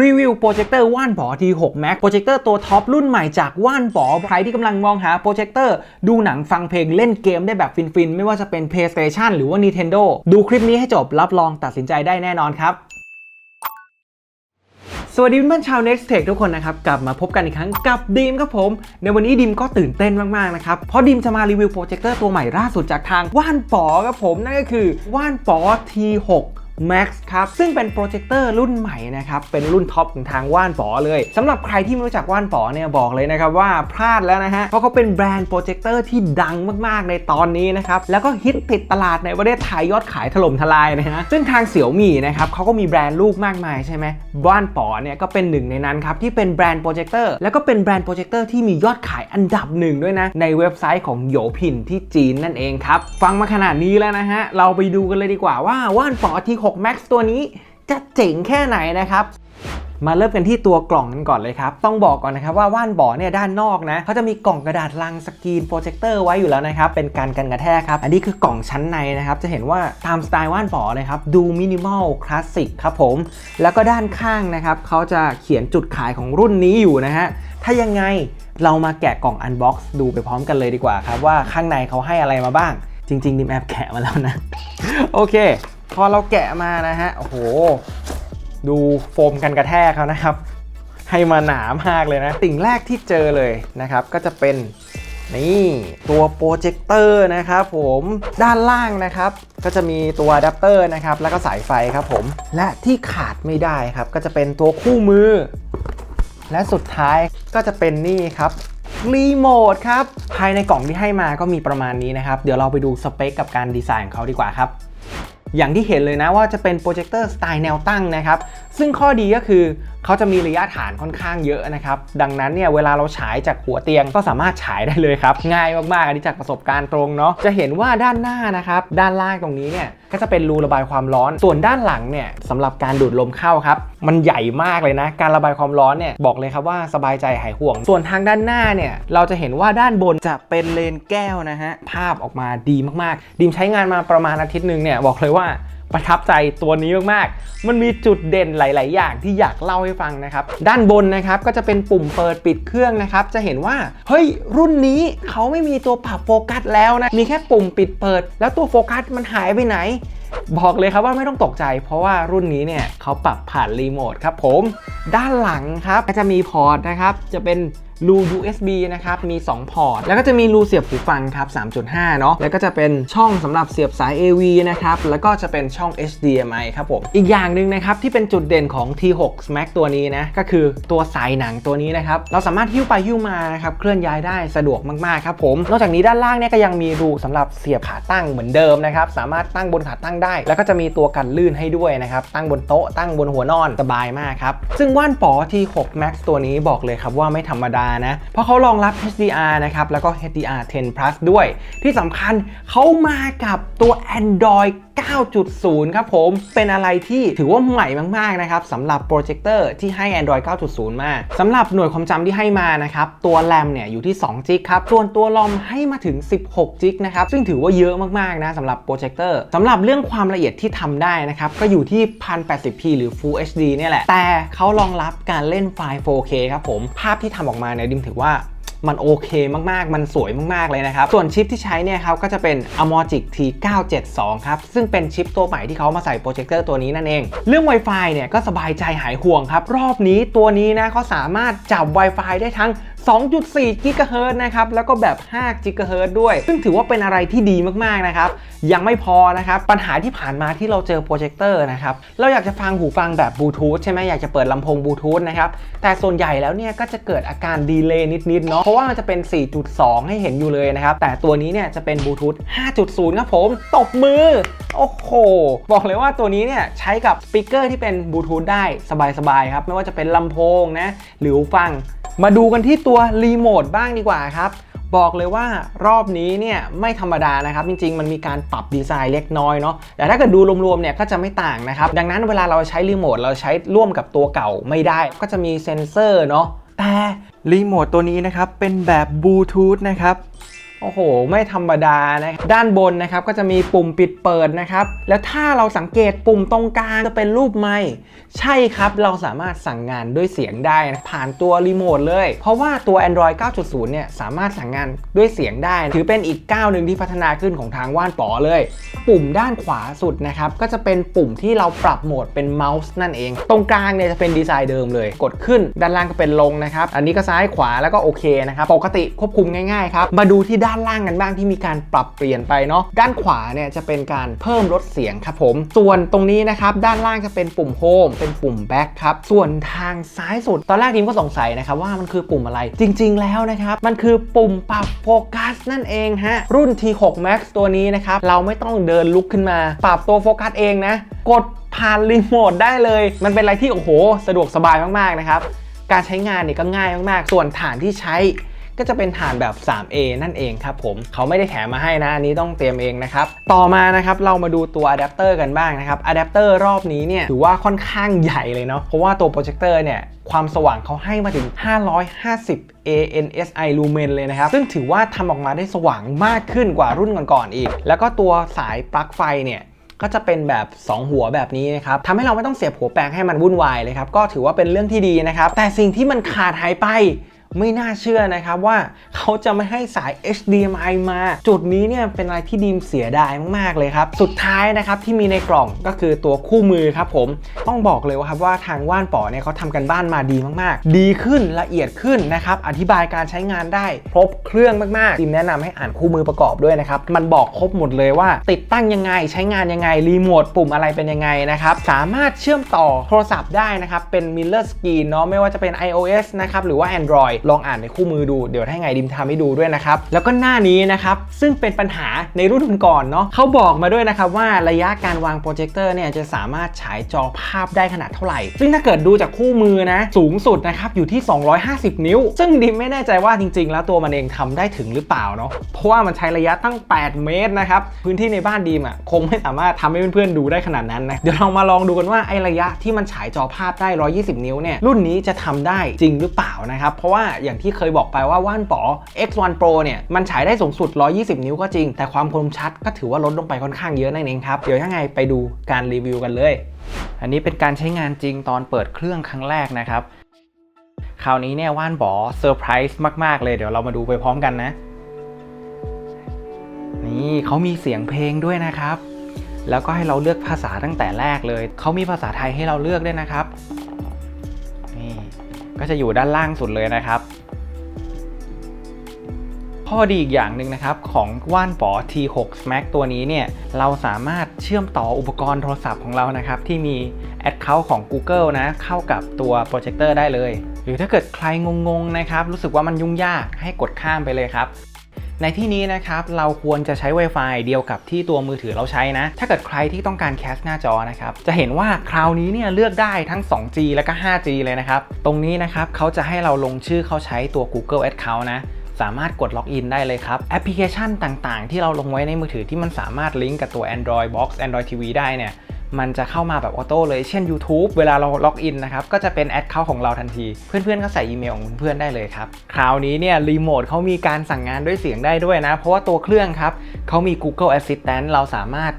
รีวิวโปรเจคเตอร์ว่านป๋อ T6 Max โปรเจคเตอร์ตัวท็อปรุ่นใหม่จากว่านป๋อใครที่กำลังมองหาโปรเจคเตอร์ ดูหนังฟังเพลงเล่นเกมได้แบบฟิน ๆ ไม่ว่าจะเป็น PlayStation หรือว่า Nintendo ดูคลิปนี้ให้จบรับรองตัดสินใจได้แน่นอนครับสวัสดีเพื่อนชาว Next Tech ทุกคนนะครับ กลับมาพบกันอีกครั้งกับดีมครับผม ในวันนี้ดีมก็ตื่นเต้นมาก ๆ นะครับ เพราะดีมจะมารีวิวโปรเจคเตอร์ตัวใหม่ล่าสุดจากทางว่านป๋อครับผม นั่นก็คือว่านป๋อ T6 Max ครับ ซึ่งเป็นโปรเจคเตอร์รุ่นใหม่นะครับ เป็นรุ่นท็อปของทางว่านป๋อเลยสำหรับใครที่ไม่รู้จักว่านป๋อเนี่ยบอกเลยนะครับว่าพลาดแล้วนะฮะ เพราะเขาเป็นแบรนด์โปรเจคเตอร์ที่ดังมากๆในตอนนี้นะครับ แล้วก็ฮิตติดตลาดในประเทศไทยยอดขายถล่มทลายนะฮะ ซึ่งทางเสี่ยวมี่นะครับเขาก็มีแบรนด์ลูกมากมายใช่ไหมว่านป๋อเนี่ยก็เป็นหนึ่งในนั้นครับที่เป็นแบรนด์โปรเจคเตอร์แล้วก็เป็นแบรนด์โปรเจคเตอร์ที่มียอดขายอันดับหนึ่งด้วยนะในเว็บไซต์ของโยพินที่จีนนั่นเองครับฟังมาขนาดนี้แล้วนะฮะเราไปดูกันเลยดีกว่าว่าว่านป๋อ6 Max ตัวนี้จะเจ๋งแค่ไหนนะครับมาเริ่มกันที่ตัวกล่องกันก่อนเลยครับ ต้องบอกก่อนนะครับว่าว่านบ่อเนี่ยด้านนอกนะเขาจะมีกล่องกระดาษลังสกรีนโปรเจคเตอร์ไว้อยู่แล้วนะครับ เป็นการกันกระแทกครับ อันนี้คือกล่องชั้นในนะครับ จะเห็นว่าตามสไตล์ว่านบ่อเลยครับ ดูมินิมอลคลาสสิกครับผม แล้วก็ด้านข้างนะครับเขาจะเขียนจุดขายของรุ่นนี้อยู่นะฮะ ถ้ายังไงเรามาแกะกล่องอันบ็อกซ์ดูไปพร้อมกันเลยดีกว่าครับว่าข้างในเขาให้อะไรมาบ้าง จริงๆดิมแอบแกะมาแล้วนะ โอเค พอเราแกะมานะฮะ โอ้โห ดูโฟมกันกระแทกเขานะครับ ให้มาหนามากเลยนะ สิ่งแรกที่เจอเลยนะครับ ก็จะเป็นนี่ตัวโปรเจคเตอร์นะครับผมด้านล่างนะครับ ก็จะมีตัวอะแดปเตอร์นะครับ แล้วก็สายไฟครับผม และที่ขาดไม่ได้ครับ ก็จะเป็นตัวคู่มือ และสุดท้ายก็จะเป็นนี่ครับรีโมทครับ ภายในกล่องที่ให้มาก็มีประมาณนี้นะครับ เดี๋ยวเราไปดูสเปคกับการดีไซน์ของเขาดีกว่าครับ อย่างที่เห็นเลยนะว่าจะเป็นโปรเจคเตอร์สไตล์แนวตั้งนะครับ ซึ่งข้อดีก็คือ เขาจะมีระยะฐานค่อนข้างเยอะนะครับ ดังนั้นเนี่ยเวลาเราฉายจากหัวเตียงก็สามารถฉายได้เลยครับ ง่ายมากๆ อันนี้จากประสบการณ์ตรงเนาะ จะเห็นว่าด้านหน้านะครับ ด้านล่างตรงนี้เนี่ยก็จะเป็นรูระบายความร้อน ส่วนด้านหลังเนี่ยสำหรับการดูดลมเข้าครับ มันใหญ่มากเลยนะ การระบายความร้อนเนี่ยบอกเลยครับว่าสบายใจหายห่วง ส่วนทางด้านหน้าเนี่ยเราจะเห็นว่าด้านบนจะเป็นเลนแก้วนะฮะ ภาพออกมาดีมากๆ ดีมใช้งานมาประมาณอาทิตย์หนึ่งเนี่ยบอกเลยว่า ประทับใจตัวนี้มากๆ มันมีจุดเด่นหลาย ๆ อย่างที่อยากเล่าให้ฟังนะครับ ด้านบนนะครับก็จะเป็นปุ่มเปิดปิดเครื่องนะครับ จะเห็นว่า เฮ้ย รุ่นนี้เขาไม่มีตัวปรับโฟกัสแล้วนะ มีแค่ปุ่มปิดเปิด แล้วตัวโฟกัสมันหายไปไหน บอกเลยครับว่าไม่ต้องตกใจ เพราะว่ารุ่นนี้เนี่ยเขาปรับผ่านรีโมทครับผม ด้านหลังครับก็จะมีพอร์ตนะครับ จะเป็น รู USB นะครับ มี 2 พอร์ต แล้วก็จะมีรูเสียบหูฟังครับ 3.5 เนาะ แล้วก็จะเป็นช่องสำหรับเสียบสาย AV นะครับ แล้วก็จะเป็นช่อง HDMI ครับผม อีกอย่างหนึ่งนะครับ ที่เป็นจุดเด่นของ T6 Max ตัวนี้นะ ก็คือตัวสายหนังตัวนี้นะครับ เราสามารถหิ้วไปหิ้วมานะครับ เคลื่อนย้ายได้สะดวกมากๆครับผม นอกจากนี้ด้านล่างเนี่ยก็ยังมีรูสำหรับเสียบขาตั้งเหมือนเดิมนะครับ สามารถตั้งบนขาตั้งได้ แล้วก็จะมีตัวกันลื่นให้ด้วยนะครับ ตั้งบนโต๊ะ ตั้งบนหัวนอน สบายมากครับ ซึ่งว่านป๋อ T6 Max ตัวนี้บอกเลยครับว่าไม่ธรรมดานะ เพราะเขารองรับ HDR นะครับ แล้วก็ HDR 10 plus ด้วย ที่สำคัญเขามากับตัว Android 9.0 ครับผม เป็นอะไรที่ถือว่าใหม่มาก ๆ นะครับสำหรับโปรเจคเตอร์ที่ให้ Android 9.0 มาสำหรับหน่วยความจำที่ให้มานะครับ ตัว RAM เนี่ยอยู่ที่2 g b ครับ ส่วนตัว ROM ให้มาถึง 16 g b นะครับ ซึ่งถือว่าเยอะมาก ๆ นะสำหรับโปรเจคเตอร์สำหรับเรื่องความละเอียดที่ทำได้นะครับ ก็อยู่ที่ 1080p หรือ Full HD เนี่ยแหละ แต่เขารองรับการเล่นไฟล์ 4K ครับผม ภาพที่ทำออกมาเนี่ยดิมถือว่ามันโอเคมากๆ มันสวยมากๆเลยนะครับ ส่วนชิปที่ใช้เนี่ยครับก็จะเป็น Amorgic T972 ครับ ซึ่งเป็นชิปตัวใหม่ที่เขามาใส่โปรเจคเตอร์ตัวนี้นั่นเอง เรื่อง Wi-Fi เนี่ยก็สบายใจหายห่วงครับ รอบนี้ตัวนี้นะเขาสามารถจับ Wi-Fi ได้ทั้ง 2.4 กิกะเฮิรตซ์นะครับ แล้วก็แบบ 5 กิกะเฮิรตซ์ด้วย ซึ่งถือว่าเป็นอะไรที่ดีมากๆนะครับ ยังไม่พอนะครับ ปัญหาที่ผ่านมาที่เราเจอโปรเจคเตอร์นะครับ เราอยากจะฟังหูฟังแบบบลูทูธใช่ไหมอยากจะเปิดลำโพงบลูทูธนะครับ แต่ส่วนใหญ่แล้วเนี่ยก็จะเกิดอาการดีเลย์นิดๆเนาะ เพราะว่ามันจะเป็น 4.2 ให้เห็นอยู่เลยนะครับ แต่ตัวนี้เนี่ยจะเป็นบลูทูธ 5.0 ครับผม ตบมือ โอ้โห บอกเลยว่าตัวนี้เนี่ยใช้กับสปีกเกอร์ที่เป็นบลูทูธได้สบายๆครับ ไม่ว่าจะเป็นลำโพงนะ หรือหูฟัง มาดูกันที่ตัวรีโมทบ้างดีกว่าครับ บอกเลยว่ารอบนี้เนี่ยไม่ธรรมดานะครับ จริง ๆ มันมีการปรับดีไซน์เล็กน้อยเนาะแต่ถ้าเกิดดูรวมๆเนี่ยก็จะไม่ต่างนะครับ ดังนั้นเวลาเราใช้รีโมทเราใช้ร่วมกับตัวเก่าไม่ได้ ก็จะมีเซ็นเซอร์เนาะแต่รีโมทตัวนี้นะครับเป็นแบบบลูทูธนะครับ โอ้โห ไม่ธรรมดานะด้านบนนะครับก็จะมีปุ่มปิดเปิดนะครับ แล้วถ้าเราสังเกตปุ่มตรงกลางจะเป็นรูปไม้ใช่ครับ เราสามารถสั่งงานด้วยเสียงได้นะผ่านตัวรีโมทเลย เพราะว่าตัว Android 9.0 เนี่ยสามารถสั่งงานด้วยเสียงได้ ถือเป็นอีกก้าวหนึ่งที่พัฒนาขึ้นของทางว่านป๋อเลย ปุ่มด้านขวาสุดนะครับก็จะเป็นปุ่มที่เราปรับโหมดเป็นเมาส์นั่นเอง ตรงกลางเนี่ยจะเป็นดีไซน์เดิมเลย กดขึ้น ด้านล่างก็เป็นลงนะครับ อันนี้ก็ซ้ายขวาแล้วก็โอเคนะครับ ปกติควบคุมง่ายๆครับ มาดูที่ด้านล่างกันบ้างที่มีการปรับเปลี่ยนไปเนาะด้านขวาเนี่ยจะเป็นการเพิ่มลดเสียงครับผม ส่วนตรงนี้นะครับด้านล่างจะเป็นปุ่มโฮมเป็นปุ่มแบ็คครับส่วนทางซ้ายสุด ตอนแรกทีมก็สงสัยนะครับว่ามันคือปุ่มอะไรจริง ๆ แล้วนะครับมันคือปุ่มปรับโฟกัสนั่นเองฮะรุ่น T6 Max ตัวนี้นะครับเราไม่ต้องเดินลุกขึ้นมา ปรับตัวโฟกัสเองนะ กดผ่านรีโมทได้เลย มันเป็นอะไรที่โอ้โห สะดวกสบายมากๆนะครับการใช้งานเนี่ยก็ง่ายมากๆ ส่วนฐานที่ใช้ ก็จะเป็นฐานแบบ 3A นั่นเองครับผมเขาไม่ได้แถมมาให้นะอันนี้ต้องเตรียมเองนะครับต่อมานะครับเรามาดูตัวอะแดปเตอร์กันบ้างนะครับอะแดปเตอร์รอบนี้เนี่ยถือว่าค่อนข้างใหญ่เลยเนาะเพราะว่าตัวโปรเจคเตอร์เนี่ยความสว่างเขาให้มาถึง 550 ANSI lumen เลยนะครับ ซึ่งถือว่าทำออกมาได้สว่างมากขึ้นกว่ารุ่นก่อนๆอีก แล้วก็ตัวสายปลั๊กไฟเนี่ยก็จะเป็นแบบ 2 หัวแบบนี้นะครับทำให้เราไม่ต้องเสียบหัวแปลงให้มันวุ่นวายเลยครับ ก็ถือว่าเป็นเรื่องที่ดีนะครับ แต่สิ่งที่มันขาดหายไป ไม่น่าเชื่อนะครับว่าเขาจะไม่ให้สาย HDMI มา จุดนี้เนี่ยเป็นอะไรที่ดีมเสียดายมากๆเลยครับ สุดท้ายนะครับที่มีในกล่องก็คือตัวคู่มือครับผม ต้องบอกเลยว่าครับว่าทางว่านป๋อเนี่ยเขาทำกันบ้านมาดีมากๆ ดีขึ้นละเอียดขึ้นนะครับอธิบายการใช้งานได้ครบเครื่องมากๆดีมแนะนำให้อ่านคู่มือประกอบด้วยนะครับมันบอกครบหมดเลยว่า ติดตั้งยังไงใช้งานยังไงรีโมทปุ่มอะไรเป็นยังไงนะครับสามารถเชื่อมต่อโทรศัพท์ได้นะครับเป็น Mirror Screen เนาะไม่ว่าจะเป็น iOS นะครับหรือว่า Android ลองอ่านในคู่มือดู เดี๋ยวถ้าไงดิมทำให้ดูด้วยนะครับ แล้วก็หน้านี้นะครับซึ่งเป็นปัญหาในรุ่นก่อนเนาะเขาบอกมาด้วยนะครับว่าระยะการวางโปรเจคเตอร์เนี่ยจะสามารถฉายจอภาพได้ขนาดเท่าไหร่ ซึ่งถ้าเกิดดูจากคู่มือนะสูงสุดนะครับอยู่ที่ 250 นิ้ว ซึ่งดิมไม่แน่ใจว่าจริง ๆ แล้วตัวมันเองทำได้ถึงหรือเปล่าเนาะเพราะว่ามันใช้ระยะตั้ง 8 เมตรนะครับพื้นที่ในบ้านดีมอะคงไม่สามารถทำให้เพื่อนๆดูได้ขนาดนั้นนะเดี๋ยวเรามาลองดูกันว่าไอ้ระยะที่มันฉายจอภาพได้ 120 นิ้วเนี่ยรุ่นนี้จะทำได้จริงหรือเปล่านะครับเพราะว่าอย่างที่เคยบอกไปว่าว่านป๋อ X1 Pro เนี่ยมันฉายได้สูงสุด 120 นิ้วก็จริง แต่ความคมชัดก็ถือว่าลดลงไปค่อนข้างเยอะนั่นเองครับเดี๋ยวยังไงไปดูการรีวิวกันเลย อันนี้เป็นการใช้งานจริงตอนเปิดเครื่องครั้งแรกนะครับคราวนี้เนี่ยว่านบอเซอร์ไพรส์มาก ๆ เลยเดี๋ยวเรามาดูไปพร้อมกันนะ นี่เขามีเสียงเพลงด้วยนะครับ แล้วก็ให้เราเลือกภาษาตั้งแต่แรกเลย เขามีภาษาไทยให้เราเลือกด้วยนะครับ ก็จะอยู่ด้านล่างสุดเลยนะครับ ข้อดีอีกอย่างหนึ่งนะครับของว่านป๋อ T6 Max ตัวนี้เนี่ยเราสามารถเชื่อมต่ออุปกรณ์โทรศัพท์ของเรานะครับ ที่มี Account ของ Google นะ เข้ากับตัวโปรเจคเตอร์ได้เลย หรือถ้าเกิดใครงงๆนะครับ รู้สึกว่ามันยุ่งยากให้กดข้ามไปเลยครับ ในที่นี้นะครับเราควรจะใช้ Wi-Fi เดียวกับที่ตัวมือถือเราใช้นะ ถ้าเกิดใครที่ต้องการแคสหน้าจอนะครับ จะเห็นว่าคราวนี้เนี่ยเลือกได้ทั้ง 2G และก็ 5G เลยนะครับ ตรงนี้นะครับเขาจะให้เราลงชื่อเข้าใช้ตัว Google Account นะสามารถกดล็อกอินได้เลยครับ แอปพลิเคชันต่างๆ ที่เราลงไว้ในมือถือที่มันสามารถลิงก์กับตัว Android Box Android TV ได้เนี่ย มันจะเข้ามาแบบออโต้เลยเช่น YouTube เวลาเราล็อกอินนะครับก็จะเป็นแอดเข้าของเราทันที เพื่อนๆก็ใส่อีเมลของเพื่อนๆได้เลยครับ คราวนี้เนี่ยรีโมทเขามีการสั่งงานด้วยเสียงได้ด้วยนะ เพราะว่าตัวเครื่องครับเขามี Google Assistant เราสามารถ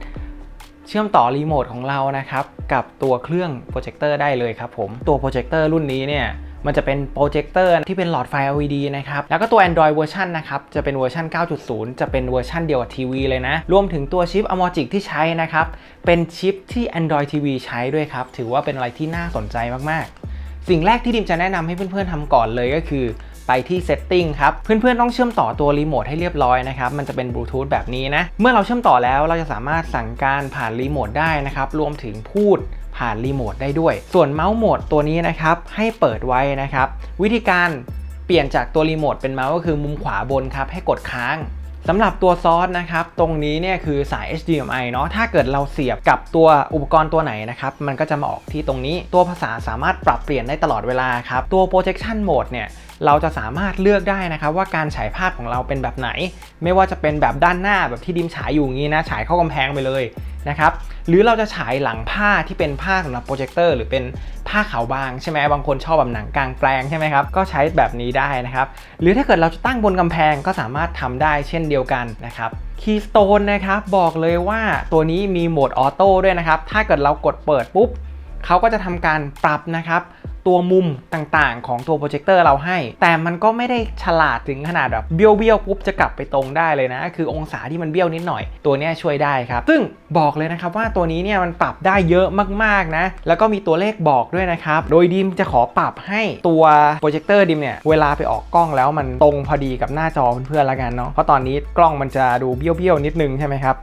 เชื่อมต่อรีโมทของเรานะครับกับตัวเครื่องโปรเจคเตอร์ได้เลยครับผมตัวโปรเจคเตอร์รุ่นนี้เนี่ย มันจะเป็นโปรเจคเตอร์ที่เป็นหลอดไฟ LED นะครับ แล้วก็ตัว Android เวอร์ชันนะครับ จะเป็นเวอร์ชัน 9.0 จะเป็นเวอร์ชันเดียวกับทีวีเลยนะ รวมถึงตัวชิป Amorgic ที่ใช้นะครับ เป็นชิปที่ Android TV ใช้ด้วยครับ ถือว่าเป็นอะไรที่น่าสนใจมาก ๆ สิ่งแรกที่ดิมจะแนะนำให้เพื่อน ๆทำก่อนเลยก็คือไปที่ Setting ครับ เพื่อนๆ ต้องเชื่อมต่อตัวรีโมทให้เรียบร้อยนะครับ มันจะเป็นบลูทูธแบบนี้นะ เมื่อเราเชื่อมต่อแล้วเราจะสามารถสั่งการผ่านรีโมทได้นะครับ รวมถึงพูด ผ่านรีโมทได้ด้วย ส่วนเมาส์โหมดตัวนี้นะครับ ให้เปิดไว้นะครับ วิธีการเปลี่ยนจากตัวรีโมทเป็นเมาส์ก็คือมุมขวาบนครับ ให้กดค้างสำหรับตัวซอสนะครับ ตรงนี้เนี่ยคือสาย HDMI เนาะถ้าเกิดเราเสียบกับตัวอุปกรณ์ตัวไหนนะครับ มันก็จะมาออกที่ตรงนี้ตัวภาษาสามารถปรับเปลี่ยนได้ตลอดเวลาครับ ตัว projection mode เนี่ยเราจะสามารถเลือกได้นะครับ ว่าการฉายภาพของเราเป็นแบบไหน ไม่ว่าจะเป็นแบบด้านหน้าแบบที่ดิมฉายอยู่งนี้นะฉายเข้ากำแพงไปเลย นะครับหรือเราจะฉายหลังผ้าที่เป็นผ้าสำหรับโปรเจคเตอร์หรือเป็นผ้าขาวบางใช่ไหมบางคนชอบแบบหนังกลางแปลงใช่ไหมครับก็ใช้แบบนี้ได้นะครับหรือถ้าเกิดเราจะตั้งบนกำแพงก็สามารถทำได้เช่นเดียวกันนะครับคีย์สโตนนะครับบอกเลยว่าตัวนี้มีโหมดออโต้ด้วยนะครับถ้าเกิดเรากดเปิดปุ๊บ เขาก็จะทำการปรับนะครับตัวมุมต่างๆ ของตัวโปรเจคเตอร์เราให้ แต่มันก็ไม่ได้ฉลาดถึงขนาดแบบเบี้ยวเบี้ยวๆปุ๊บจะกลับไปตรงได้เลยนะ คือองศาที่มันเบี้ยวนิดหน่อย ตัวนี้ช่วยได้ครับ ซึ่งบอกเลยนะครับว่าตัวนี้เนี่ยมันปรับได้เยอะมากๆนะ แล้วก็มีตัวเลขบอกด้วยนะครับ โดยดิมจะขอปรับให้ตัวโปรเจคเตอร์ดิมเนี่ยเวลาไปออกกล้องแล้วมันตรงพอดีกับหน้าจอเพื่อนๆละกันเนาะ เพราะตอนนี้กล้องมันจะดูเบี้ยวๆนิดนึงใช่ไหมครับ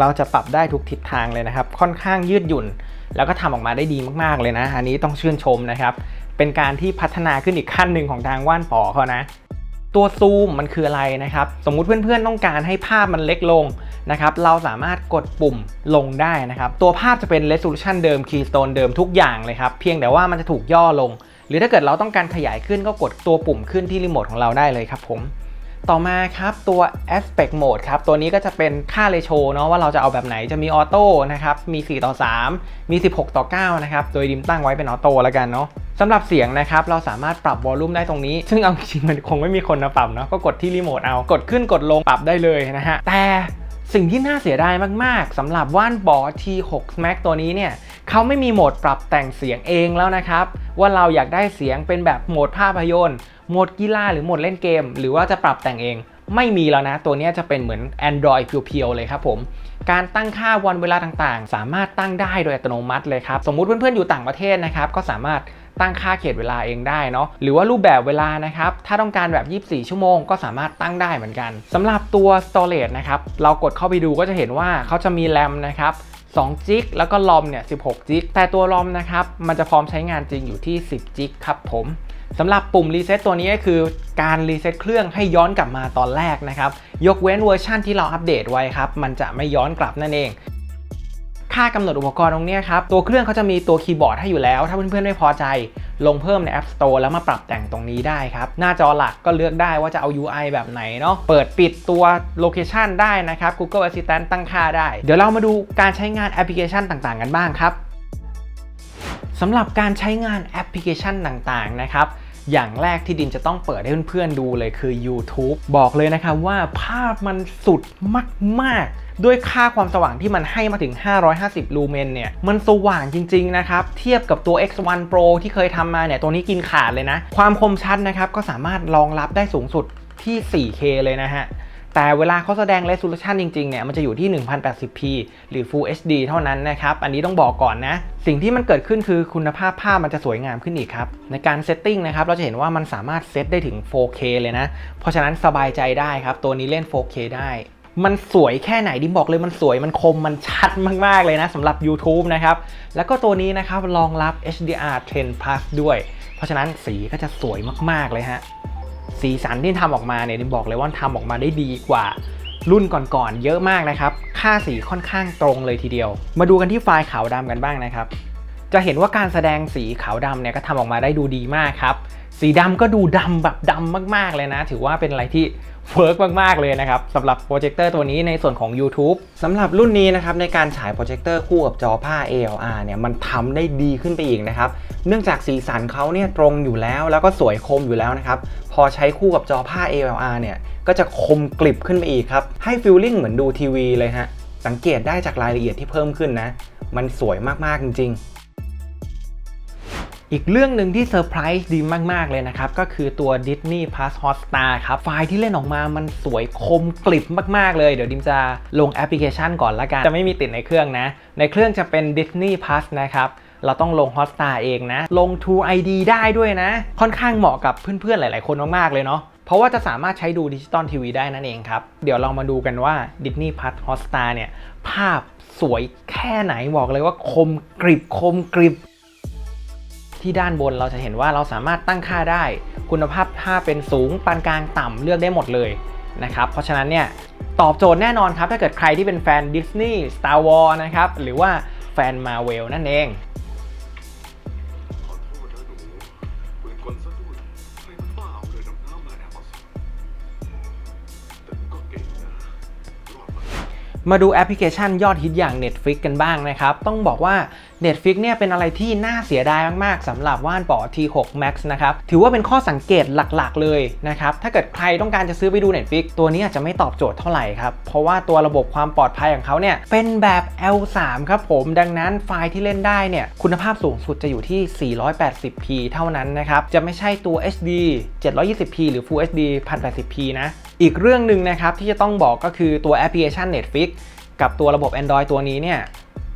เราจะปรับได้ทุกทิศทางเลยนะครับ ค่อนข้างยืดหยุ่น แล้วก็ทำออกมาได้ดีมากๆเลยนะ อันนี้ต้องชื่นชมนะครับ เป็นการที่พัฒนาขึ้นอีกขั้นหนึ่งของทางว่านปอเขานะตัวซูมมันคืออะไรนะครับ สมมุติเพื่อนๆต้องการให้ภาพมันเล็กลงนะครับ เราสามารถกดปุ่มลงได้นะครับ ตัวภาพจะเป็น resolution เดิม keystone เดิมทุกอย่างเลยครับ เพียงแต่ว่ามันจะถูกย่อลง หรือถ้าเกิดเราต้องการขยายขึ้นก็กดตัวปุ่มขึ้นที่รีโมทของเราได้เลยครับผม ต่อมาครับตัว aspect mode ครับตัวนี้ก็จะเป็นค่าเรโชเนาะว่าเราจะเอาแบบไหนจะมีออโต้นะครับมี 4 ต่อ 3 มี 16 ต่อ 9 นะครับ โดยดิมตั้งไว้เป็นออโต้แล้วกันเนาะสำหรับเสียงนะครับเราสามารถปรับวอลลุ่มได้ตรงนี้ ซึ่งเอาจริงมันคงไม่มีคนมาปรับเนาะก็กดที่รีโมทเอากดขึ้นกดลงปรับได้เลยนะฮะแต่ สิ่งที่น่าเสียดายมากๆสำหรับว่านบอ T6 Max ตัวนี้เนี่ยเขาไม่มีโหมดปรับแต่งเสียงเองแล้วนะครับ ว่าเราอยากได้เสียงเป็นแบบโหมดภาพยนตร์โหมดกีฬาหรือโหมดเล่นเกม หรือว่าจะปรับแต่งเอง ไม่มีแล้วนะ ตัวนี้จะเป็นเหมือน Android เพียวๆเลยครับผมการตั้งค่าวันเวลาต่างๆ สามารถตั้งได้โดยอัตโนมัติเลยครับ สมมุติเพื่อนๆอยู่ต่างประเทศนะครับ ก็สามารถ ตั้งค่าเขตเวลาเองได้เนาะหรือว่ารูปแบบเวลานะครับถ้าต้องการแบบ 24 ชั่วโมงก็สามารถตั้งได้เหมือนกันสำหรับตัว storage นะครับเรากดเข้าไปดูก็จะเห็นว่าเขาจะมีแรมนะครับ2จิกแล้วก็ลอมเนี่ย16จิกแต่ตัวลอมนะครับมันจะพร้อมใช้งานจริงอยู่ที่ 10จิกครับผมสำหรับปุ่มรีเซ็ตตัวนี้ก็คือการรีเซ็ตเครื่องให้ย้อนกลับมาตอนแรกนะครับ ยกเว้นเวอร์ชั่นที่เราอัปเดตไว้ครับ มันจะไม่ย้อนกลับนั่นเอง ค่ากำหนดอุปกรณ์ตรงนี้ครับ ตัวเครื่องเขาจะมีตัวคีย์บอร์ดให้อยู่แล้ว ถ้าเพื่อนๆไม่พอใจ ลงเพิ่มใน App Store แล้วมาปรับแต่งตรงนี้ได้ครับ หน้าจอหลักก็เลือกได้ว่าจะเอา UI แบบไหนเนาะเปิดปิดตัวโลเคชันได้นะครับ Google Assistant ตั้งค่าได้ เดี๋ยวเรามาดูการใช้งานแอปพลิเคชันต่างๆ กันบ้างครับสำหรับการใช้งานแอปพลิเคชันต่างๆนะครับอย่างแรกที่ดินจะต้องเปิดให้เพื่อนๆดูเลยคือ YouTube บอกเลยนะครับว่าภาพมันสุดมาก ด้วยค่าความสว่างที่มันให้มาถึง 550 ลูเมนเนี่ย มันสว่างจริง ๆ นะครับ เทียบกับตัว X1 Pro ที่เคยทำมาเนี่ย ตัวนี้กินขาดเลยนะ ความคมชัดนะครับ ก็สามารถรองรับได้สูงสุดที่ 4K เลยนะฮะแต่เวลาเขาแสดง resolution จริง ๆ เนี่ย มันจะอยู่ที่ 1080p หรือ Full HD เท่านั้นนะครับ อันนี้ต้องบอกก่อนนะ สิ่งที่มันเกิดขึ้นคือคุณภาพภาพมันจะสวยงามขึ้นอีกครับ ในการเซตติ้งนะครับ เราจะเห็นว่ามันสามารถเซตได้ถึง 4K เลยนะ เพราะฉะนั้นสบายใจได้ครับ ตัวนี้เล่น 4K ได้ มันสวยแค่ไหนดิมบอกเลยมันสวยมันคมมันชัดมากๆเลยนะสำหรับ YouTube นะครับ แล้วก็ตัวนี้นะครับรองรับ HDR 10 Plus ด้วย เพราะฉะนั้นสีก็จะสวยมากๆเลยฮะสีสันที่ทำออกมาเนี่ยดิมบอกเลยว่าทำออกมาได้ดีกว่ารุ่นก่อนๆเยอะมากนะครับ ค่าสีค่อนข้างตรงเลยทีเดียว มาดูกันที่ไฟล์ขาวดำกันบ้างนะครับ จะเห็นว่าการแสดงสีขาวดำเนี่ยก็ทำออกมาได้ดูดีมากครับ สีดำก็ดูดำแบบดำมากๆเลยนะ ถือว่าเป็นอะไรที่ เวิร์กมาก ๆ เลยนะครับสำหรับโปรเจคเตอร์ตัวนี้ในส่วนของ YouTube สำหรับรุ่นนี้นะครับในการฉายโปรเจคเตอร์คู่กับจอผ้า ALR เนี่ยมันทำได้ดีขึ้นไปอีกนะครับ เนื่องจากสีสันเขาเนี่ยตรงอยู่แล้วแล้วก็สวยคมอยู่แล้วนะครับ พอใช้คู่กับจอผ้า ALR เนี่ยก็จะคมกริบขึ้นไปอีกครับ ให้ฟีลลิ่งเหมือนดูทีวีเลยฮะสังเกตได้จากรายละเอียดที่เพิ่มขึ้นนะ มันสวยมากๆจริงๆ อีกเรื่องหนึ่งที่เซอร์ไพรส์ดีมาก ๆ เลยนะครับ ก็คือตัว Disney Plus Hotstar ครับ ไฟล์ที่เล่นออกมามันสวยคมกริบมาก ๆ เลย เดี๋ยวดิมจะลงแอปพลิเคชันก่อนละกัน จะไม่มีติดในเครื่องนะ ในเครื่องจะเป็น Disney Plus นะครับเราต้องลง Hotstar เองนะ ลง True ID ได้ด้วยนะ ค่อนข้างเหมาะกับเพื่อน ๆ หลาย ๆ คนมาก ๆ เลยเนาะเพราะว่าจะสามารถใช้ดูดิจิตอลทีวีได้นั่นเองครับ เดี๋ยวเรามาดูกันว่า Disney Plus Hotstar เนี่ยภาพสวยแค่ไหนบอกเลยว่าคมกริบคมกริบ ที่ด้านบนเราจะเห็นว่าเราสามารถตั้งค่าได้ คุณภาพภาพเป็นสูงปานกลางต่ำเลือกได้หมดเลยนะครับเพราะฉะนั้นเนี่ยตอบโจทย์แน่นอนครับ ถ้าเกิดใครที่เป็นแฟนดิสนีย์สตาร์วอลนะครับหรือว่าแฟนมาเวลนั่นเอง มาดูแอปพลิเคชันยอดฮิตอย่าง Netflix กันบ้างนะครับ ต้องบอกว่า Netflix เนี่ยเป็นอะไรที่น่าเสียดายมากๆสำหรับว่านปอ T6 Max นะครับ ถือว่าเป็นข้อสังเกตหลักๆ เลยนะครับ ถ้าเกิดใครต้องการจะซื้อไปดู Netflix ตัวนี้อาจจะไม่ตอบโจทย์เท่าไหร่ครับ เพราะว่าตัวระบบความปลอดภัยของเขาเนี่ยเป็นแบบ L3 ครับผม ดังนั้นไฟล์ที่เล่นได้เนี่ยคุณภาพสูงสุดจะอยู่ที่ 480p เท่านั้นนะครับ จะไม่ใช่ตัว HD 720p หรือ Full HD 1080p นะ อีกเรื่องหนึ่งนะครับที่จะต้องบอกก็คือตัวแอปพลิเคชัน Netflix กับตัวระบบ Android ตัวนี้เนี่ย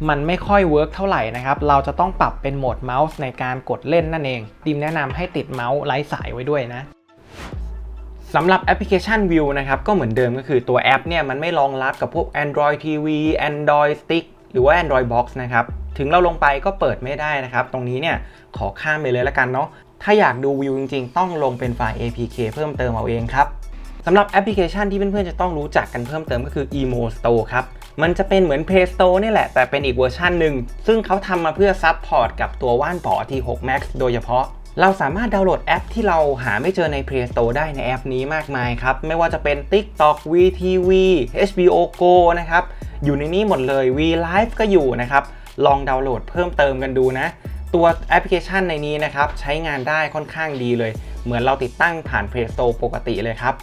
มันไม่ค่อยเวิร์กเท่าไหร่นะครับ เราจะต้องปรับเป็นโหมดเมาส์ในการกดเล่นนั่นเอง ดิมแนะนำให้ติดเมาส์ไร้สายไว้ด้วยนะสำหรับแอปพลิเคชัน View นะครับ ก็เหมือนเดิมก็คือตัวแอปเนี่ยมันไม่รองรับกับพวก Android TV Android Stick หรือว่า Android Box นะครับ ถึงเราลงไปก็เปิดไม่ได้นะครับ ตรงนี้เนี่ยขอข้ามไปเลยละกันเนาะ ถ้าอยากดูวิวจริงๆ ต้องลงเป็นไฟล์ APK เพิ่มเติมเอาเองครับ สำหรับแอปพลิเคชันที่เพื่อนๆจะต้องรู้จักกันเพิ่มเติมก็คือ Emo Store ครับ มันจะเป็นเหมือน Play Store นี่แหละ แต่เป็นอีกเวอร์ชันหนึ่ง ซึ่งเขาทำมาเพื่อซับพอร์ตกับตัวว่านปอ T6 Max โดยเฉพาะ เราสามารถดาวน์โหลดแอปที่เราหาไม่เจอใน Play Store ได้ในแอปนี้มากมายครับ ไม่ว่าจะเป็น TikTok VTV HBO Go นะครับ อยู่ในนี้หมดเลย V Live ก็อยู่นะครับ ลองดาวน์โหลดเพิ่มเติมกันดูนะ ตัวแอปพลิเคชันในนี้นะครับใช้งานได้ค่อนข้างดีเลย เหมือนเราติดตั้งผ่าน Play Store ปกติเลยครับ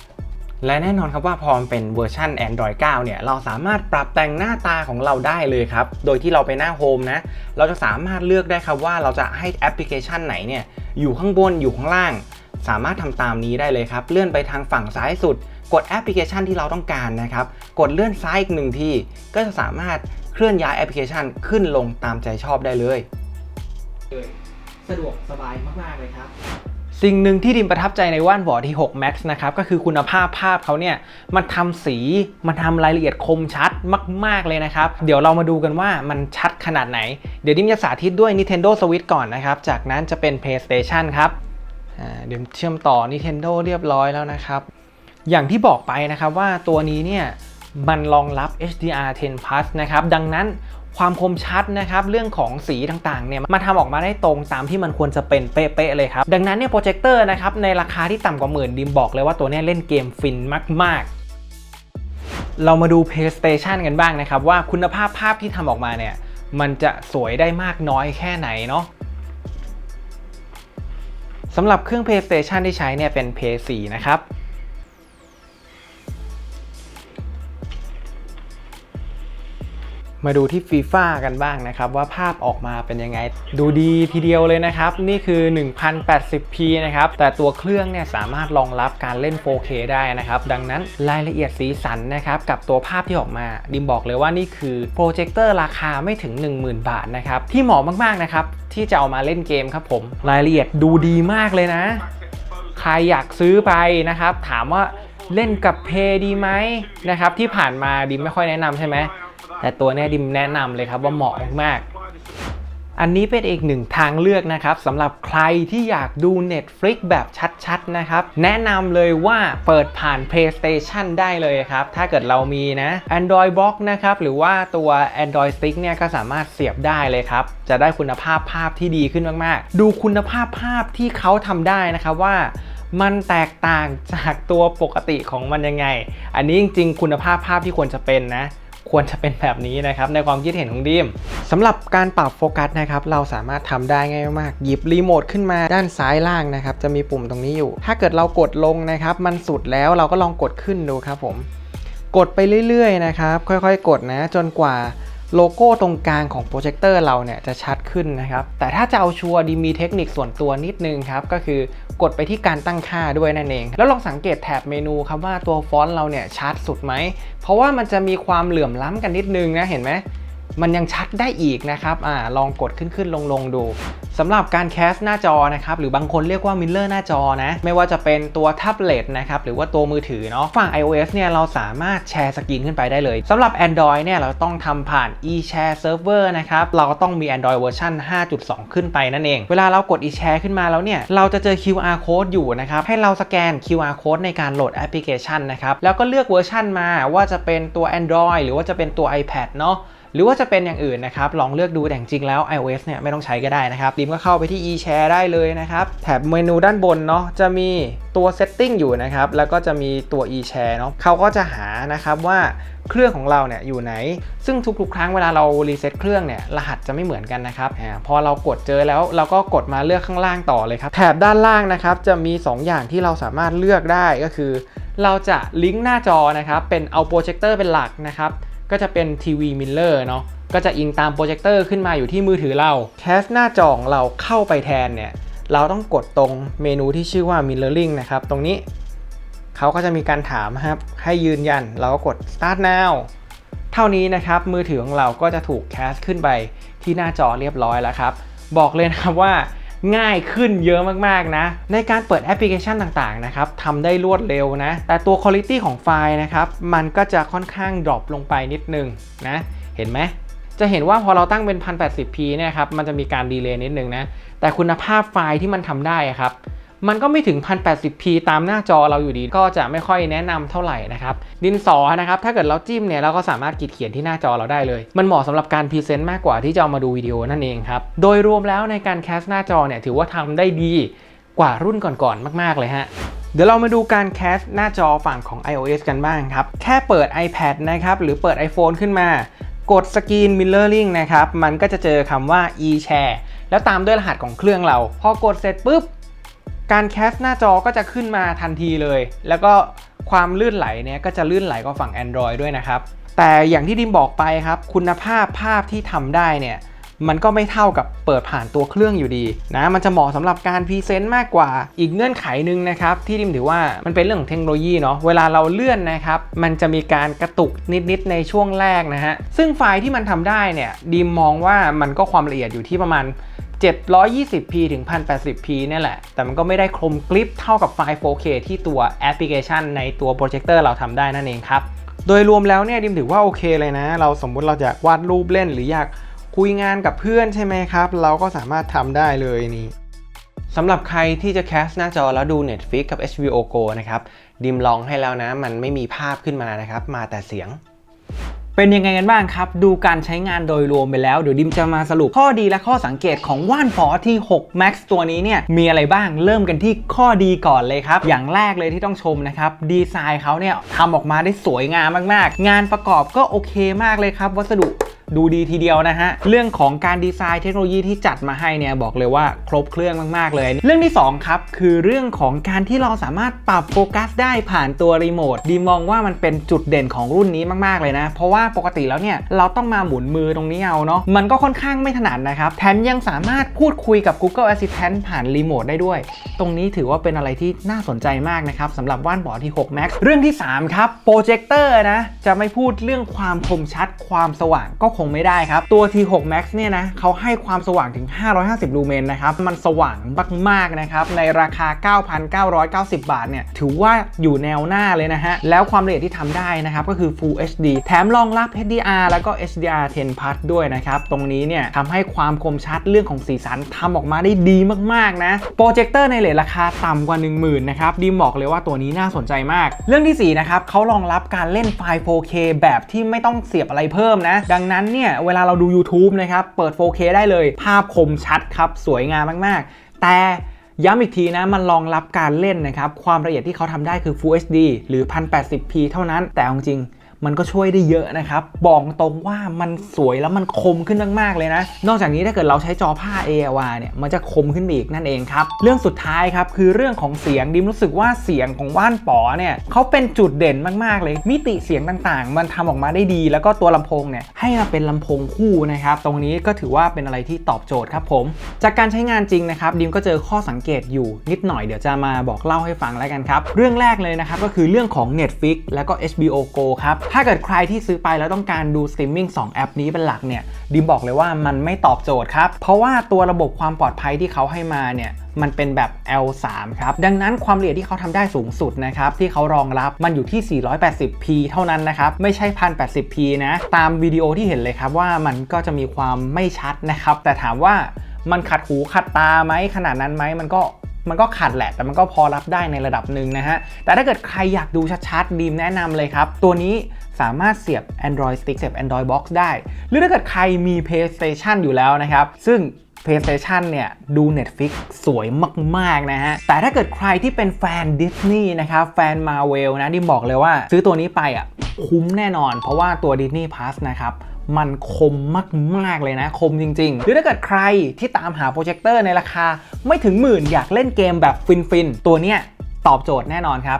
และแน่นอนครับว่าพอมเป็นเวอร์ชัน Android 9 เนี่ย เราสามารถปรับแต่งหน้าตาของเราได้เลยครับ โดยที่เราไปหน้าโฮมนะ เราจะสามารถเลือกได้ครับว่าเราจะให้แอปพลิเคชันไหนเนี่ย อยู่ข้างบน อยู่ข้างล่าง สามารถทำตามนี้ได้เลยครับ เลื่อนไปทางฝั่งซ้ายสุด กดแอปพลิเคชันที่เราต้องการนะครับ กดเลื่อนซ้ายอีกหนึ่งที ก็จะสามารถเคลื่อนย้ายแอปพลิเคชันขึ้นลงตามใจชอบได้เลย สะดวกสบายมากๆเลยครับ สิ่งหนึ่งที่ดิมประทับใจในว่านบอร์ดที่6 Max นะครับก็คือคุณภาพภาพเขาเนี่ยมันทำสีมันทำรายละเอียดคมชัดมาก ๆ เลยนะครับ เดี๋ยวเรามาดูกันว่ามันชัดขนาดไหน เดี๋ยวดิมจะสาธิตด้วย Nintendo Switch ก่อนนะครับ จากนั้นจะเป็น PlayStation ครับเดี๋ยวเชื่อมต่อ Nintendo เรียบร้อยแล้วนะครับ อย่างที่บอกไปนะครับว่าตัวนี้เนี่ยมันรองรับ HDR10 Plus นะครับ ดังนั้น ความคมชัดนะครับเรื่องของสีต่างๆเนี่ยมาทำออกมาได้ตรงตามที่มันควรจะเป็นเป๊ะๆเลยครับ ดังนั้นเนี่ยโปรเจคเตอร์นะครับในราคาที่ต่ำกว่าหมื่นดิมบอกเลยว่าตัวนี้เล่นเกมฟินมากๆ เรามาดู PlayStation กันบ้างนะครับว่าคุณภาพภาพที่ทำออกมาเนี่ยมันจะสวยได้มากน้อยแค่ไหนเนาะสำหรับเครื่อง PlayStation ที่ใช้เนี่ยเป็น PS4 นะครับ มาดูที่ฟีฟ่ากันบ้างนะครับ ว่าภาพออกมาเป็นยังไง ดูดีทีเดียวเลยนะครับ นี่คือ 1080p นะครับ แต่ตัวเครื่องเนี่ยสามารถรองรับการเล่น 4K ได้นะครับ ดังนั้นรายละเอียดสีสันนะครับ กับตัวภาพที่ออกมา ดิมบอกเลยว่านี่คือโปรเจคเตอร์ราคาไม่ถึง 10,000 บาทนะครับ ที่เหมาะมาก ๆ นะครับ ที่จะเอามาเล่นเกมครับผม รายละเอียดดูดีมากเลยนะ ใครอยากซื้อไปนะครับ ถามว่าเล่นกับเพย์ดีไหมนะครับที่ผ่านมาดิมไม่ค่อยแนะนำใช่ไหม แต่ตัวนี้ดิมแนะนำเลยครับว่าเหมาะมากอันนี้เป็นอีกหนึ่งทางเลือกนะครับสำหรับใครที่อยากดู Netflix แบบชัดๆนะครับ แนะนำเลยว่าเปิดผ่าน PlayStation ได้เลยครับ ถ้าเกิดเรามีนะ Android Box นะครับ หรือว่าตัว Android Stick เนี่ยก็สามารถเสียบได้เลยครับ จะได้คุณภาพภาพที่ดีขึ้นมากๆ ดูคุณภาพภาพที่เขาทำได้นะครับว่ามันแตกต่างจากตัวปกติของมันยังไง อันนี้จริงๆ คุณภาพภาพที่ควรจะเป็นนะ ควรจะเป็นแบบนี้นะครับในความคิดเห็นของดีมสำหรับการปรับโฟกัสนะครับเราสามารถทำได้ง่ายมากหยิบรีโมทขึ้นมาด้านซ้ายล่างนะครับจะมีปุ่มตรงนี้อยู่ ถ้าเกิดเรากดลงนะครับมันสุดแล้วเราก็ลองกดขึ้นดูครับผม กดไปเรื่อยๆนะครับค่อยๆ กดนะจนกว่า โลโก้ตรงกลางของโปรเจคเตอร์เราเนี่ยจะชัดขึ้นนะครับ แต่ถ้าจะเอาชัวร์ดีมีเทคนิคส่วนตัวนิดนึงครับ ก็คือกดไปที่การตั้งค่าด้วยนั่นเอง แล้วลองสังเกตแถบเมนูครับว่าตัวฟอนต์เราเนี่ยชัดสุดไหม เพราะว่ามันจะมีความเหลื่อมล้ำกันนิดนึงนะเห็นไหม มันยังชัดได้อีกนะครับอ่าลองกดขึ้นขึ้นลงลงดูสำหรับการแคสหน้าจอนะครับหรือบางคนเรียกว่ามิลเลอร์หน้าจอนะไม่ว่าจะเป็นตัวแท็บเล็ตนะครับหรือว่าตัวมือถือเนาะฝั่ง iOS เนี่ยเราสามารถแชร์สกรีนขึ้นไปได้เลยสำหรับ Android เนี่ยเราต้องทำผ่าน eShare Server นะครับเราก็ต้องมี Android เวอร์ชัน5.2 ขึ้นไปนั่นเอง เวลาเรากด eShare ขึ้นมาแล้วเนี่ยเราจะเจอ QR code อยู่นะครับให้เราสแกน QR code ในการโหลดแอปพลิเคชันนะครับแล้วก็เลือกเวอร์ชันมาว่าจะเป็นตัว Android หรือว่าจะเป็นตัว iPad เนาะ หรือว่าจะเป็นอย่างอื่นนะครับ ลองเลือกดูแต่จริงแล้ว iOS เนี่ยไม่ต้องใช้ก็ได้นะครับดิมก็เข้าไปที่ eShare ได้เลยนะครับ แถบเมนูด้านบนเนาะจะมีตัว setting อยู่นะครับ แล้วก็จะมีตัว eShare เนาะเขาก็จะหานะครับว่าเครื่องของเราเนี่ยอยู่ไหน ซึ่งทุกๆ ครั้งเวลาเรารีเซ็ตเครื่องเนี่ยรหัสจะไม่เหมือนกันนะครับอาพอเรากดเจอแล้วเราก็กดมาเลือกข้างล่างต่อเลยครับแถบด้านล่างนะครับจะมี 2 อย่างที่เราสามารถเลือกได้ก็คือ เราจะลิงก์หน้าจอนะครับเป็นเอาโปรเจคเตอร์เป็นหลักนะครับ ก็จะเป็นทีวีมิลเลอร์เนาะก็จะอิงตามโปรเจคเตอร์ขึ้นมาอยู่ที่มือถือเราแคสหน้าจอของเราเข้าไปแทนเนี่ยเราต้องกดตรงเมนูที่ชื่อว่า mirroring นะครับ ตรงนี้เขาก็จะมีการถามครับ ให้ยืนยัน เราก็กด start now เท่านี้นะครับ มือถือของเราก็จะถูกแคสขึ้นไปที่หน้าจอเรียบร้อยแล้วครับ บอกเลยนะครับว่า ง่ายขึ้นเยอะมากๆนะ ในการเปิดแอปพลิเคชันต่างๆนะครับทำได้รวดเร็วนะ แต่ตัวคุณภาพของไฟล์นะครับ มันก็จะค่อนข้างดรอปลงไปนิดนึงนะ เห็นไหมจะเห็นว่าพอเราตั้งเป็น 1080p เนี่ยครับ มันจะมีการดีเลย์นิดนึงนะ แต่คุณภาพไฟล์ที่มันทำได้ครับ มันก็ไม่ถึง 1080p ตามหน้าจอเราอยู่ดี ก็จะไม่ค่อยแนะนำเท่าไหร่นะครับ ดินสอนะครับ ถ้าเกิดเราจิ้มเนี่ยเราก็สามารถกรีดเขียนที่หน้าจอเราได้เลย มันเหมาะสำหรับการพรีเซนต์มากกว่าที่จะเอามาดูวิดีโอนั่นเองครับ โดยรวมแล้วในการแคสหน้าจอเนี่ยถือว่าทำได้ดีกว่ารุ่นก่อนๆมาก ๆ เลยฮะเดี๋ยวเรามาดูการแคสหน้าจอฝั่งของ iOS กันบ้างครับ แค่เปิด iPad นะครับ หรือเปิด iPhone ขึ้นมา กดสกรีน Mirroring นะครับ มันก็จะเจอคำว่า eShare แล้วตามด้วยรหัสของเครื่องเรา พอกดเสร็จปุ๊บ การแคสหน้าจอก็จะขึ้นมาทันทีเลย แล้วก็ความลื่นไหลเนี่ยก็จะลื่นไหลกว่าฝั่ง Android ด้วยนะครับ แต่อย่างที่ดิมบอกไปครับ คุณภาพภาพที่ทำได้เนี่ยมันก็ไม่เท่ากับเปิดผ่านตัวเครื่องอยู่ดีนะมันจะเหมาะสำหรับการพรีเซนต์มากกว่าอีกเงื่อนไขหนึ่งนะครับ ที่ดิมถือว่ามันเป็นเรื่องของเทคโนโลยีเนาะเวลาเราเลื่อนนะครับ มันจะมีการกระตุกนิดๆในช่วงแรกนะฮะซึ่งไฟล์ที่มันทำได้เนี่ยดิมมองว่ามันก็ความละเอียดอยู่ที่ประมาณ 720p ถึง 1080p เนี่ยแหละ แต่มันก็ไม่ได้คมกริปเท่ากับไฟล์ 4K ที่ตัวแอปพลิเคชันในตัวโปรเจคเตอร์เราทำได้นั่นเองครับ โดยรวมแล้วเนี่ยดิมถือว่าโอเคเลยนะ เราสมมุติเราอยากวาดรูปเล่นหรืออยากคุยงานกับเพื่อนใช่ไหมครับ เราก็สามารถทำได้เลยนี่สำหรับใครที่จะแคสหน้าจอแล้วดู Netflix กับ HBO Go นะครับ ดิมลองให้แล้วนะ มันไม่มีภาพขึ้นมานะครับ มาแต่เสียง เป็นยังไงกันบ้างครับ ดูการใช้งานโดยรวมไปแล้ว เดี๋ยวดิมจะมาสรุปข้อดีและข้อสังเกตของว่านฟอที่ 6 Max ตัวนี้เนี่ย มีอะไรบ้างเริ่มกันที่ข้อดีก่อนเลยครับ อย่างแรกเลยที่ต้องชมนะครับ ดีไซน์เขาเนี่ยทำออกมาได้สวยงามมากๆ งานประกอบก็โอเคมากเลยครับ วัสดุ ดูดีทีเดียวนะฮะ เรื่องของการดีไซน์เทคโนโลยีที่จัดมาให้เนี่ยบอกเลยว่าครบเครื่องมาก ๆ เลย เรื่องที่ 2 ครับ คือเรื่องของการที่เราสามารถปรับโฟกัสได้ผ่านตัวรีโมทดีมองว่ามันเป็นจุดเด่นของรุ่นนี้มาก ๆ เลยนะ เพราะว่าปกติแล้วเนี่ยเราต้องมาหมุนมือตรงนี้เอาเนาะมันก็ค่อนข้างไม่ถนัดนะครับแถมยังสามารถพูดคุยกับ Google Assistant ผ่านรีโมทได้ด้วย ตรงนี้ถือว่าเป็นอะไรที่น่าสนใจมากนะครับสำหรับว่านบอร์ดที่6 Max เรื่องที่ 3 ครับโปรเจคเตอร์นะจะไม่พูดเรื่องความคมชัดความสว่างก็คงไม่ได้ครับ ตัว T6 Max เนี่ยนะเขาให้ความสว่างถึง 550 ลูเมนนะครับ มันสว่างมากๆนะครับ ในราคา 9,990 บาทเนี่ย ถือว่าอยู่แนวหน้าเลยนะฮะ แล้วความละเอียดที่ทำได้นะครับ ก็คือ Full HD แถมรองรับ HDR แล้วก็ HDR10 Plus ด้วยนะครับ ตรงนี้เนี่ยทำให้ความคมชัดเรื่องของสีสันทำออกมาได้ดีมากๆนะ โปรเจคเตอร์ในเลทราคาต่ำกว่า 10,000นะครับดีมบอกเลยว่าตัวนี้น่าสนใจมาก เรื่องที่4นะครับเขารองรับการเล่นไฟล์ 4K แบบที่ไม่ต้องเสียบอะไรเพิ่มนะ ดังนั้นเนี่ยเวลาเราดู YouTube นะครับ เปิด 4K ได้เลย ภาพคมชัดครับ สวยงามมากๆ แต่ย้ำอีกทีนะ มันรองรับการเล่นนะครับ ความละเอียดที่เขาทำได้คือ Full HD หรือ 1080p เท่านั้น แต่เอาจริง มันก็ช่วยได้เยอะนะครับ บอกตรงว่ามันสวยแล้วมันคมขึ้นมากๆเลยนะ นอกจากนี้ถ้าเกิดเราใช้จอผ้า AR เนี่ยมันจะคมขึ้นอีกนั่นเองครับ เรื่องสุดท้ายครับคือเรื่องของเสียงดิมรู้สึกว่าเสียงของว่านป๋อเนี่ยเขาเป็นจุดเด่นมากๆเลย มิติเสียงต่างๆ มันทำออกมาได้ดี แล้วก็ตัวลำโพงเนี่ยให้มาเป็นลำโพงคู่นะครับตรงนี้ก็ถือว่าเป็นอะไรที่ตอบโจทย์ครับผม จากการใช้งานจริงนะครับดิมก็เจอข้อสังเกตอยู่นิดหน่อยเดี๋ยวจะมาบอกเล่าให้ฟังแล้วกันครับเรื่องแรกเลยนะครับก็คือเรื่องของ Netflix แล้วก็ HBO Go ครับถ้าเกิดใครที่ซื้อไปแล้วต้องการดูสตรีมมิ่ง2แอปนี้เป็นหลักเนี่ยดิมบอกเลยว่ามันไม่ตอบโจทย์ครับ เพราะว่าตัวระบบความปลอดภัยที่เขาให้มาเนี่ยมันเป็นแบบ L3 ครับ ดังนั้นความละเอียดที่เขาทำได้สูงสุดนะครับที่เขารองรับมันอยู่ที่ 480p เท่านั้นนะครับ ไม่ใช่ 1080p นะ ตามวิดีโอที่เห็นเลยครับว่ามันก็จะมีความไม่ชัดนะครับ แต่ถามว่ามันขัดหูขัดตาไหมขนาดนั้นไหมมันก็ มันก็ขัดแหละ แต่มันก็พอรับได้ในระดับหนึ่งนะฮะ แต่ถ้าเกิดใครอยากดูชัดๆดีมแนะนำเลยครับ ตัวนี้สามารถเสียบ Android Stick เสียบ Android Box ได้ หรือถ้าเกิดใครมี PlayStation อยู่แล้วนะครับ ซึ่ง PlayStation เนี่ยดู Netflix สวยมาก ๆ นะฮะ แต่ถ้าเกิดใครที่เป็นแฟนดิสนีย์นะครับ แฟน Marvel นะดิมบอกเลยว่า ซื้อตัวนี้ไปอะคุ้มแน่นอน เพราะว่าตัว Disney Plus นะครับมันคมมาก ๆ เลยนะ คมจริง ๆ หรือถ้าเกิดใครที่ตามหาโปรเจคเตอร์ในราคาไม่ถึงหมื่นอยากเล่นเกมแบบฟิน ๆ ตัวเนี้ยตอบโจทย์แน่นอนครับ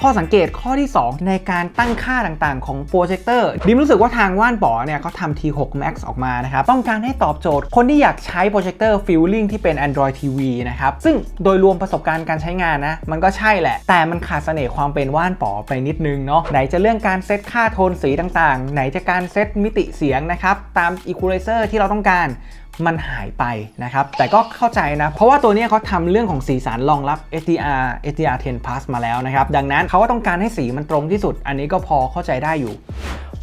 ข้อสังเกตข้อที่ 2 ในการตั้งค่าต่างๆ ของโปรเจคเตอร์ดิมรู้สึกว่าทางว่านป๋อเนี่ยเขาทำ T6 Max ออกมานะครับ ต้องการให้ตอบโจทย์คนที่อยากใช้โปรเจคเตอร์ฟิลลิ่งที่เป็น Android TV นะครับ ซึ่งโดยรวมประสบการณ์การใช้งานนะ มันก็ใช่แหละ แต่มันขาดเสน่ห์ความเป็นว่านป๋อไปนิดนึงเนาะไหนจะเรื่องการเซตค่าโทนสีต่างๆ ไหนจะการเซตมิติเสียงนะครับตาม Equalizer ที่เราต้องการ มันหายไปนะครับ แต่ก็เข้าใจนะ เพราะว่าตัวนี้เขาทำเรื่องของสีสันรองรับ HDR HDR 10 Plus มาแล้วนะครับ ดังนั้นเขาก็ต้องการให้สีมันตรงที่สุด อันนี้ก็พอเข้าใจได้อยู่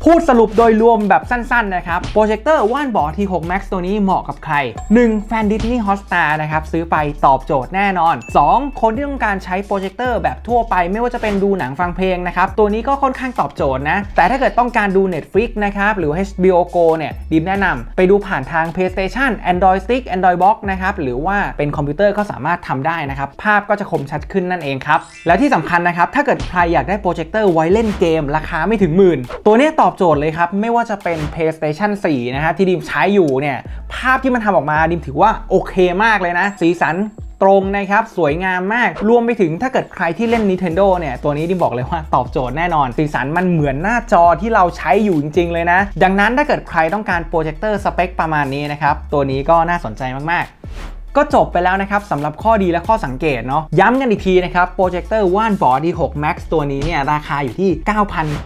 พูดสรุปโดยรวมแบบสั้นๆนะครับโปรเจคเตอร์ว่านบอ T6 Max ตัวนี้เหมาะกับใคร 1. แฟนดิสนีย์ฮอสตานะครับซื้อไปตอบโจทย์แน่นอน 2. คนที่ต้องการใช้โปรเจคเตอร์แบบทั่วไปไม่ว่าจะเป็นดูหนังฟังเพลงนะครับตัวนี้ก็ค่อนข้างตอบโจทย์นะแต่ถ้าเกิดต้องการดู Netflix นะครับหรือ HBO Go เนี่ยดิมแนะนำไปดูผ่านทาง PlayStation Android Stick Android Box นะครับหรือว่าเป็นคอมพิวเตอร์ก็สามารถทำได้นะครับภาพก็จะคมชัดขึ้นนั่นเองครับแล้วที่สำคัญนะครับถ้าเกิดใครอยากได้โปรเจคเตอร์ไว้เล่นเกม ราคาไม่ถึงหมื่นตัวนี้ตอบโจทย์เลยครับ ไม่ว่าจะเป็น PlayStation 4 นะฮะที่ดิมใช้อยู่เนี่ย ภาพที่มันทำออกมาดิมถือว่าโอเคมากเลยนะ สีสันตรงนะครับ สวยงามมาก รวมไปถึงถ้าเกิดใครที่เล่น Nintendo เนี่ย ตัวนี้ดิมบอกเลยว่าตอบโจทย์แน่นอน สีสันมันเหมือนหน้าจอที่เราใช้อยู่จริง ๆ เลยนะ ดังนั้นถ้าเกิดใครต้องการโปรเจคเตอร์สเปคประมาณนี้นะครับ ตัวนี้ก็น่าสนใจมาก ๆ ก็จบไปแล้วนะครับสำหรับข้อดีและข้อสังเกตเนาะย้ำกันอีกทีนะครับโปรเจคเตอร์ว่านบอดี6 Max ตัวนี้เนี่ยราคาอยู่ที่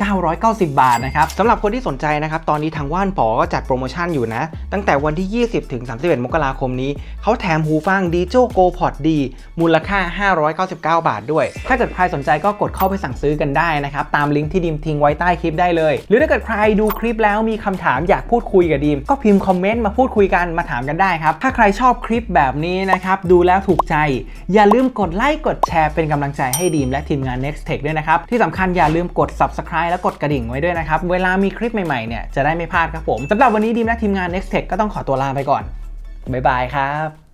9,990 บาทนะครับสำหรับคนที่สนใจนะครับตอนนี้ทางว่านปอก็จัดโปรโมชั่นอยู่นะ ตั้งแต่วันที่ 20 ถึง 31 มกราคมนี้ เขาแถมหูฟัง d j o Go Pod D มูลค่า 599 บาทด้วย ถ้าเกิดใครสนใจก็กดเข้าไปสั่งซื้อกันได้นะครับตามลิงก์ที่ดิมทิ้งไว้ใต้คลิปได้เลย หรือถ้าเกิดใครดูคลิปแล้วมีคำถามอยากพูดคุยกับดีมก็พิมพ์คอมเมนต์มาพูดคุยกันมาถามกันได้ครับถ้าใครชอบคลิปแบบนี้นะครับดูแล้วถูกใจ อย่าลืมกดไลค์กดแชร์เป็นกำลังใจให้ดีมและทีมงาน Next Tech ด้วยนะครับ ที่สำคัญอย่าลืมกด Subscribe และกดกระดิ่งไว้ด้วยนะครับ เวลามีคลิปใหม่ๆเนี่ยจะได้ไม่พลาดครับผมสำหรับวันนี้ดีมและทีมงาน Next Tech ก็ต้องขอตัวลาไปก่อนบ๊ายบายครับ